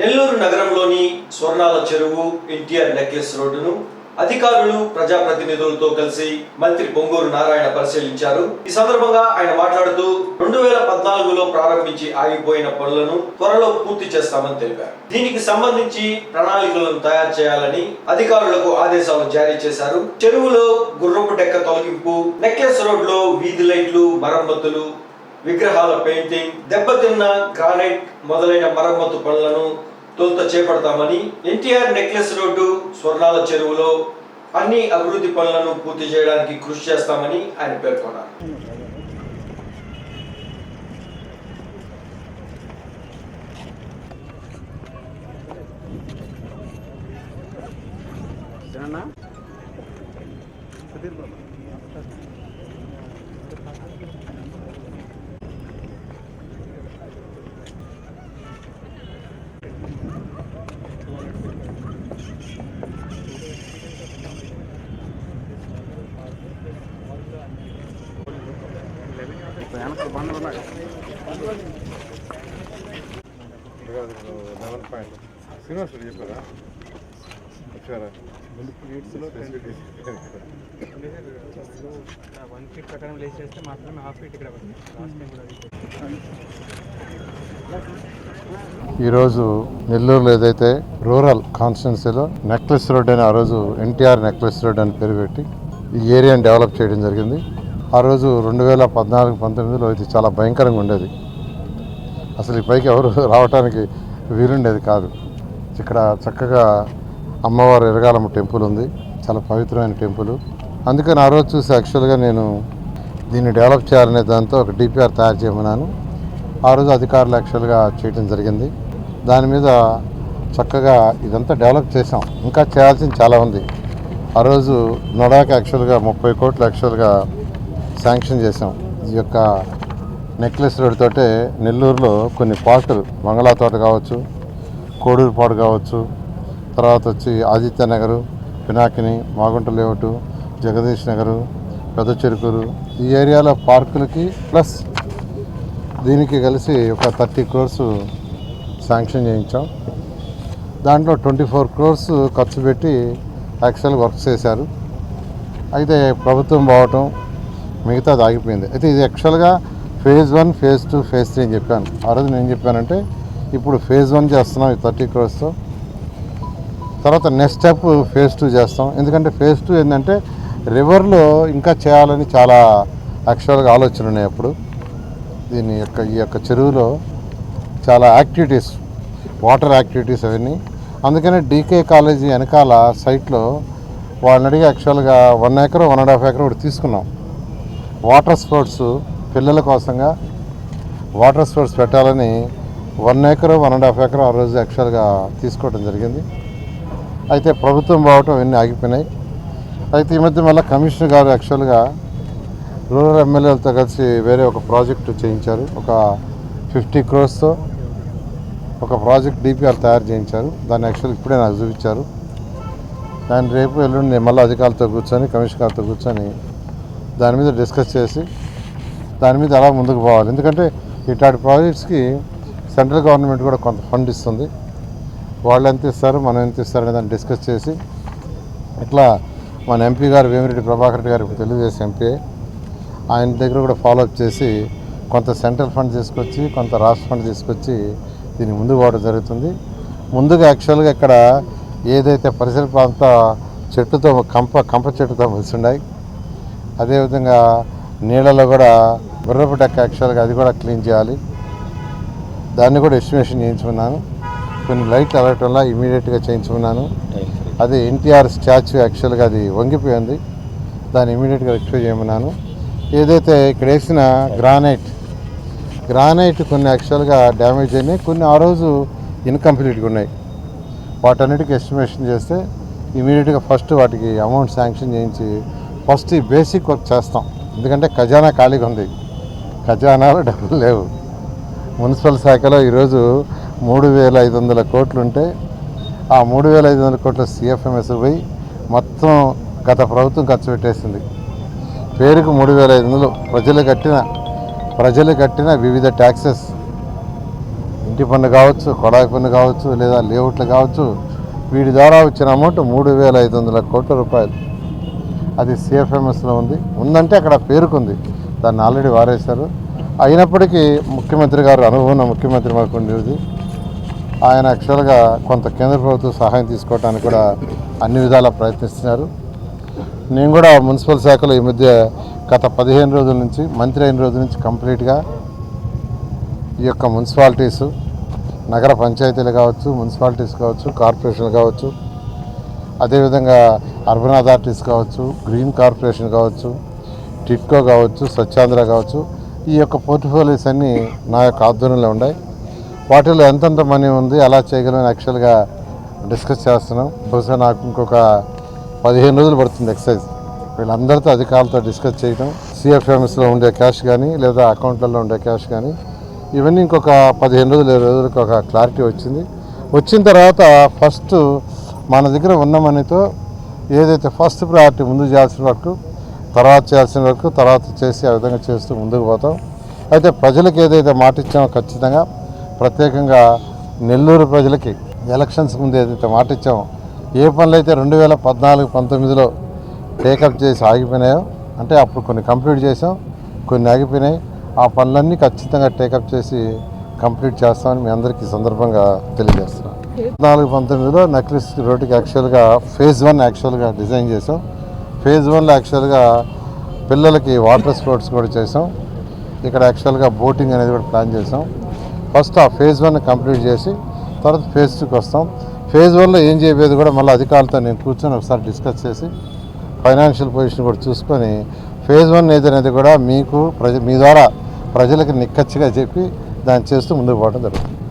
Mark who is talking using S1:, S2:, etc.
S1: నెల్లూరు నగరంలోని స్వర్ణాల చెరువు ఎన్టీఆర్ నెక్లెస్ రోడ్డును అధికారులు ప్రజాప్రతినిధులతో కలిసి మంత్రి పొంగూరు నారాయణ పరిశీలించారు. ఈ సందర్భంగా ఆయన మాట్లాడుతూ రెండు వేల పద్నాలుగులో ప్రారంభించి ఆగిపోయిన పనులను త్వరలో పూర్తి చేస్తామని తెలిపారు. దీనికి సంబంధించి ప్రణాళికలను తయారు చేయాలని అధికారులకు ఆదేశాలు జారీ చేశారు. చెరువులో గుర్రపు డెక్క తొలగింపు నెక్లెస్ రోడ్లో వీధి లైట్లు మరమ్మతులు విగ్రహాల పెయింటింగ్ దెబ్బతిన్న గ్రానైట్ మొదలైన మరమ్మతు పనులను తొలుత చేపడతామని ఎన్టీఆర్ నెక్లెస్ రోడ్డు స్వర్ణాల చెరువులో అన్ని అభివృద్ధి పనులను పూర్తి చేయడానికి కృషి చేస్తామని ఆయన పేర్కొన్నారు.
S2: లెవెన్ పాయింట్ శ్రీనివాస్ రెడ్డి చెప్పారా వచ్చారా
S3: వన్ ఫీట్ ప్రకారం లేస్ చేస్తే మాత్రమే హాఫ్ ఫీట్ ఇక్కడ
S2: ఈరోజు నెల్లూరులో ఏదైతే రూరల్ కాన్స్టిట్యున్సీలో నెక్లెస్ రోడ్ అని ఆ రోజు ఎన్టీఆర్ నెక్లెస్ రోడ్ అని పేరు పెట్టి ఈ ఏరియాని డెవలప్ చేయడం జరిగింది. ఆ రోజు రెండు వేల పద్నాలుగు పంతొమ్మిదిలో ఇది చాలా భయంకరంగా ఉండేది. అసలు ఈ పైకి ఎవరు రావడానికి వీలుండేది కాదు. ఇక్కడ చక్కగా అమ్మవారు ఎరగాలమ్మ టెంపుల్ ఉంది. చాలా పవిత్రమైన టెంపుల్. అందుకని ఆ రోజు చూసి యాక్చువల్గా నేను దీన్ని డెవలప్ చేయాలనే దాంతో ఒక డిపిఆర్ తయారు చేయమన్నాను. ఆ రోజు అధికారులు యాక్చువల్గా చేయడం జరిగింది. దాని మీద చక్కగా ఇదంతా డెవలప్ చేసాం ఇంకా చేయాల్సింది చాలా ఉంది. ఆ రోజు నొడాకి యాక్చువల్గా ముప్పై కోట్లు యాక్చువల్గా శాంక్షన్ చేసాం ఈ యొక్క నెక్లెస్ రోడ్ తోటే నెల్లూరులో కొన్ని పార్కులు మంగళా తోట కావచ్చు కోడూరు పాడు కావచ్చు తర్వాత వచ్చి ఆదిత్య నగరు పినాకిని మాగుంట లేఅవుటు జగదీష్ నగరు పెద్ద చెరుకూరు. ఈ ఏరియాలో పార్కులకి ప్లస్ దీనికి కలిసి ఒక థర్టీ క్రోర్స్ శాంక్షన్ చేయించాం. దాంట్లో ట్వంటీ ఫోర్ క్రోర్స్ ఖర్చు పెట్టి యాక్చువల్ వర్క్ చేశారు. అయితే ప్రభుత్వం పోవటం మిగతా ఆగిపోయింది అయితే ఇది యాక్చువల్గా phase one phase two phase three అని చెప్పాను. ఆ రోజు నేను చెప్పానంటే ఇప్పుడు ఫేజ్ వన్ చేస్తున్నాం ఈ థర్టీ క్రోర్స్తో తర్వాత నెక్స్ట్ స్టెప్ ఫేజ్ టూ చేస్తాం. ఎందుకంటే ఫేజ్ టూ ఏంటంటే రివర్లో ఇంకా చేయాలని చాలా యాక్చువల్గా ఆలోచన ఉన్నాయి అప్పుడు. దీని యొక్క ఈ యొక్క చెరువులో చాలా యాక్టివిటీస్ వాటర్ యాక్టివిటీస్ అవన్నీ. అందుకనే డీకే కాలేజీ వెనకాల సైట్లో వాళ్ళని అడిగి యాక్చువల్గా one acre one and half acre ఒకటి తీసుకున్నాం. వాటర్ స్పోర్ట్స్ పిల్లల కోసంగా వాటర్ స్పోర్ట్స్ పెట్టాలని one acre one and half acre ఆ రోజు యాక్చువల్గా తీసుకోవడం జరిగింది. అయితే ప్రభుత్వం బావటం ఇవన్నీ ఆగిపోయినాయి. అయితే ఈ మధ్య మళ్ళీ కమిషనర్ గారు యాక్చువల్గా రూరల్ ఎమ్మెల్యేలతో కలిసి వేరే ఒక ప్రాజెక్టు చేయించారు. ఒక ఫిఫ్టీ క్రోర్స్తో ఒక ప్రాజెక్ట్ డిపిఆర్ తయారు చేయించారు. దాన్ని యాక్చువల్ ఇప్పుడే నాకు చూపించారు. దాన్ని రేపు ఎల్లుండి నేను మళ్ళీ అధికారులతో కూర్చొని కమిషనర్ గారితో కూర్చొని దాని మీద డిస్కస్ చేసి దాని మీద ఎలా ముందుకు పోవాలి. ఎందుకంటే ఇట్లాంటి ప్రాజెక్ట్స్కి సెంట్రల్ గవర్నమెంట్ కూడా కొంత ఫండ్ ఇస్తుంది. వాళ్ళు ఎంత ఇస్తారు మనం ఎంత ఇస్తారు అనే దాన్ని డిస్కస్ చేసి ఇట్లా మన ఎంపీ గారు వేమిరెడ్డి ప్రభాకర్ రెడ్డి గారు ఇప్పుడు తెలుగుదేశం ఎంపీ ఆయన దగ్గర కూడా ఫాలోఅప్ చేసి కొంత సెంట్రల్ ఫండ్ తీసుకొచ్చి కొంత రాష్ట్ర ఫండ్ తీసుకొచ్చి దీన్ని ముందుకు పోవడం జరుగుతుంది. ముందుగా యాక్చువల్గా ఇక్కడ ఏదైతే పరిసర ప్రాంత చెట్టుతో కంప కంప చెట్టుతో ఉన్నాయి అదేవిధంగా నీళ్ళలో కూడా గుర్రపు డెక్క యాక్చువల్గా అది కూడా క్లీన్ చేయాలి. దాన్ని కూడా ఎస్టిమేషన్ చేయించుకున్నాను. కొన్ని లైట్లు అలగటం వల్ల ఇమీడియట్గా చేయించుకున్నాను. అది ఎన్టీఆర్ స్టాచ్యూ యాక్చువల్గా అది వంగిపోయింది. దాన్ని ఇమీడియట్గా రెక్టిఫై చేయమన్నాను. ఏదైతే ఇక్కడ వేసిన గ్రానైట్ గ్రానైట్ కొన్ని యాక్చువల్గా డ్యామేజ్ అయినాయి. కొన్ని ఆ రోజు ఇన్కంప్లీట్గా ఉన్నాయి. వాటన్నిటికీ ఎస్టిమేషన్ చేస్తే ఇమీడియట్గా ఫస్ట్ వాటికి అమౌంట్ శాంక్షన్ చేయించి ఫస్ట్ ఈ బేసిక్ వర్క్ చేస్తాం. ఎందుకంటే ఖజానా ఖాళీగా ఉంది. ఖజానాలో డబ్బులు లేవు. మున్సిపల్ శాఖలో ఈరోజు మూడు వేల ఐదు వందల కోట్లు ఉంటే ఆ మూడు వేల ఐదు వందల కోట్ల సిఎఫ్ఎంఎస్ పోయి మొత్తం గత ప్రభుత్వం ఖర్చు పెట్టేసింది. పేరుకు మూడు వేల ఐదు వందలు. ప్రజలు కట్టిన ప్రజలు కట్టిన వివిధ ట్యాక్సెస్ ఇంటి పన్ను కావచ్చు కొడాయి పన్ను కావచ్చు లేదా లేఅవుట్లు కావచ్చు వీటి ద్వారా వచ్చిన అమౌంట్ మూడు వేల ఐదు వందల కోట్ల రూపాయలు. అది సిఎఫ్ఎంఎస్లో ఉంది. ఉందంటే అక్కడ పేరుకుంది. దాన్ని ఆల్రెడీ వారేశారు. అయినప్పటికీ ముఖ్యమంత్రి గారు అనుభవం ముఖ్యమంత్రి మాకు ఉండేది ఆయన యాక్చువల్గా కొంత కేంద్ర ప్రభుత్వం సహాయం తీసుకోవడానికి కూడా అన్ని విధాలా ప్రయత్నిస్తున్నారు. నేను కూడా మున్సిపల్ శాఖలో ఈ మధ్య గత పదిహేను రోజుల నుంచి మంత్రి అయిన రోజుల నుంచి కంప్లీట్గా ఈ యొక్క మున్సిపాలిటీసు నగర పంచాయతీలు కావచ్చు మున్సిపాలిటీస్ కావచ్చు కార్పొరేషన్లు కావచ్చు అదేవిధంగా అర్బన్ అథారిటీస్ కావచ్చు గ్రీన్ కార్పొరేషన్ కావచ్చు టిట్కో కావచ్చు స్వచ్ఛాంధ్ర కావచ్చు ఈ యొక్క పోర్ట్ఫోలియోస్ అన్నీ నా యొక్క ఆధ్వర్యంలో ఉన్నాయి. వాటిలో ఎంతెంత మనీ ఉంది ఎలా చేయగలం యాక్చువల్గా డిస్కస్ చేస్తున్నాం. బహుశా నాకు ఇంకొక పదిహేను రోజులు పడుతుంది ఎక్సర్సైజ్ వీళ్ళందరితో అధికారులతో డిస్కస్ చేయడం సిఎఫ్ఎంఎస్లో ఉండే క్యాష్ కానీ లేదా అకౌంట్లలో ఉండే క్యాష్ కానీ ఇవన్నీ ఇంకొక పదిహేను రోజులు ఇరవై రోజులకు ఒక క్లారిటీ వచ్చింది. వచ్చిన తర్వాత ఫస్ట్ మన దగ్గర ఉన్న మనీతో ఏదైతే ఫస్ట్ ప్రయారిటీ ముందు చేయాల్సిన వరకు తర్వాత చేయాల్సిన వరకు తర్వాత చేసి ఆ విధంగా చేస్తూ ముందుకు పోతాం. అయితే ప్రజలకు ఏదైతే మాట ఇచ్చామో ఖచ్చితంగా ప్రత్యేకంగా నెల్లూరు ప్రజలకి ఎలక్షన్స్ ముందు ఏదైతే మాట ఇచ్చామో ఏ పనులు అయితే రెండు వేల పద్నాలుగు పంతొమ్మిదిలో టేకప్ చేసి ఆగిపోయినాయో అంటే అప్పుడు కొన్ని కంప్లీట్ చేసాం కొన్ని ఆగిపోయినాయి. ఆ పనులన్నీ ఖచ్చితంగా టేకప్ చేసి కంప్లీట్ చేస్తామని మీ అందరికీ సందర్భంగా తెలియజేస్తున్నాం పద్నాలుగు పంతొమ్మిదిలో నక్లిస్ రోడ్డుకి యాక్చువల్గా ఫేజ్ వన్ యాక్చువల్గా డిజైన్ చేసాం. ఫేజ్ వన్లో యాక్చువల్గా పిల్లలకి వాటర్ స్పోర్ట్స్ కూడా చేసాం. ఇక్కడ యాక్చువల్గా బోటింగ్ అనేది కూడా ప్లాన్ చేసాం. ఫస్ట్ ఆ ఫేజ్ వన్ కంప్లీట్ చేసి తర్వాత ఫేజ్ టూకి వస్తాం. ఫేజ్ వన్లో ఏం చేయబోయేది కూడా మళ్ళీ అధికారులతో నేను కూర్చొని ఒకసారి డిస్కస్ చేసి ఫైనాన్షియల్ పొజిషన్ కూడా చూసుకొని ఫేజ్ వన్ ఏదనేది కూడా మీకు ప్రజ మీ ద్వారా ప్రజలకు నిక్కచ్చిగా చెప్పి దాన్ని చేస్తూ ముందుకు పోవడం జరుగుతుంది.